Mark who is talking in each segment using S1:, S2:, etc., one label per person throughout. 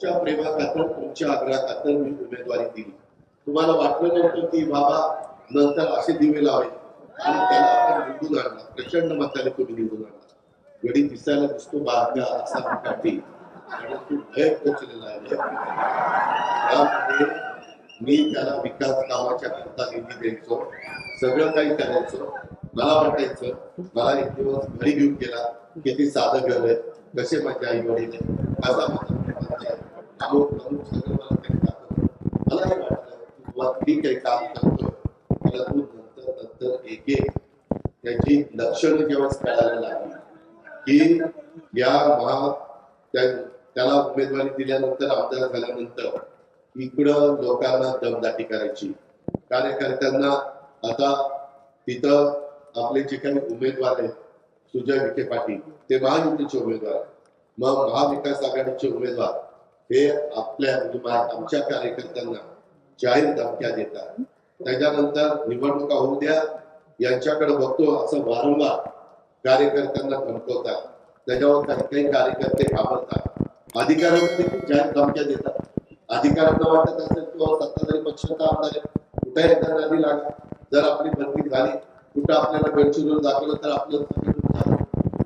S1: तुमच्या प्रेमाखातर तुमच्या आग्रहाखातर मी उमेदवारी दिली. तुम्हाला वाटलं नव्हतं की बाबा नंतर असे दिवे लावे आणि त्याला आपण निवडून आणला प्रचंड मताने तुम्ही निवडून आणला गडी दिसायला दिसतो बारका असा काठी आणि तू भय पोचलेला आहे. त्यामुळे मी त्याला विकास कामाच्या करता निधी द्यायचो. सगळं काही करायचो. मला वाटायचं मला एक दिवस घरी घेऊन गेला. किती साधं घर आहे. कसे माझे आई वडील आहे कसा माझा प्रपंच आहे सगळं मला काही वाटलं की ठीक आहे काम करतो परंतु नंतर नंतर एक एक त्याची लक्षणं जेव्हा कळायला लागली की या महा त्याला उमेदवारी दिल्यानंतर आमदार झाल्यानंतर इकडं लोकांना दमदाटी करायची कार्यकर्त्यांना आता तिथं आपले जे काही उमेदवार आहेत सुजय विखे पाटील ते महायुतीचे उमेदवार मग महाविकास आघाडीचे उमेदवार? हे आपल्या म्हणजे आमच्या कार्यकर्त्यांना जाहीर धमक्या देतात. त्याच्यानंतर निवडणुका होऊ द्या यांच्याकडे बघतो असं वारंवार कार्यकर्त्यांना धमकवतात. त्याच्यावर काही काही कार्यकर्ते घाबरतात. अधिकाऱ्यांना देखील जाहीर धमक्या देतात. अधिकाऱ्यांना वाटत असेल किंवा सत्ताधारी पक्षाचा आमदार कुठे एकदा नदी लागा जर आपली बदली झाली कुठं आपल्याला गडचिरोली दाखवलं तर आपलं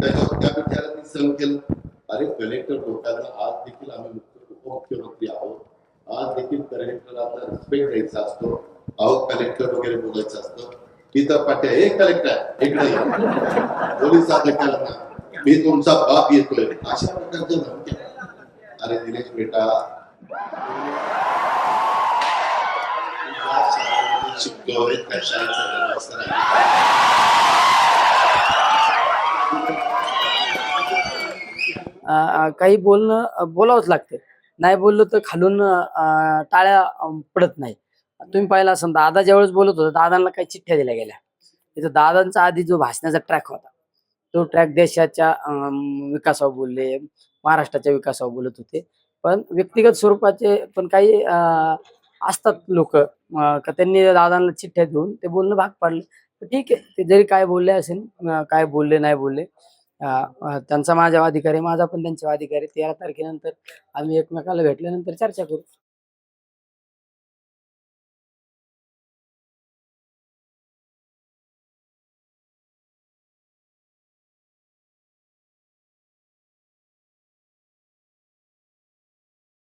S1: त्याच्यावर त्या विचारांनी सहन केलं. अरे कलेक्टर लोकांना आज देखील आम्ही मुख्य उपमुख्यमंत्री आहोत आज देखील कलेक्टरांना रिस्पेक्ट द्यायचा असतो. अहो कलेक्टर वगैरे बोलायचं असतं. इथं पाट्या हे कलेक्टर इकडे ये. पोलीस अधिकाऱ्यांना मी तुमचा बाप येतोय. अशा प्रकारच्या धमक्या. अरे दिनेश बेटा. शिकतोय कशाला
S2: काही बोलणं बोलावंच लागतं नाही बोललं तर खालून टाळ्या पडत नाही. तुम्ही पाहिलं असं दादा ज्यावेळेस बोलत होता दादांना काही चिठ्ठ्या दिल्या गेल्या. तिथं दादांचा आधी जो भाषणाचा ट्रॅक होता तो ट्रॅक देशाच्या विकासावर बोलले महाराष्ट्राच्या विकासावर बोलत होते. पण व्यक्तिगत स्वरूपाचे पण काही असतात लोक का त्यांनी दादांना चिठ्ठ्या देऊन ते बोलणं भाग पाडले. ठीक आहे ते जरी काय बोलले असेल काय बोलले नाही बोलले त्यांचा माझ्या अधिकारी माझा पण त्यांच्या अधिकारी. तेरा तारखेनंतर आम्ही एकमेकाला भेटल्यानंतर चर्चा करू.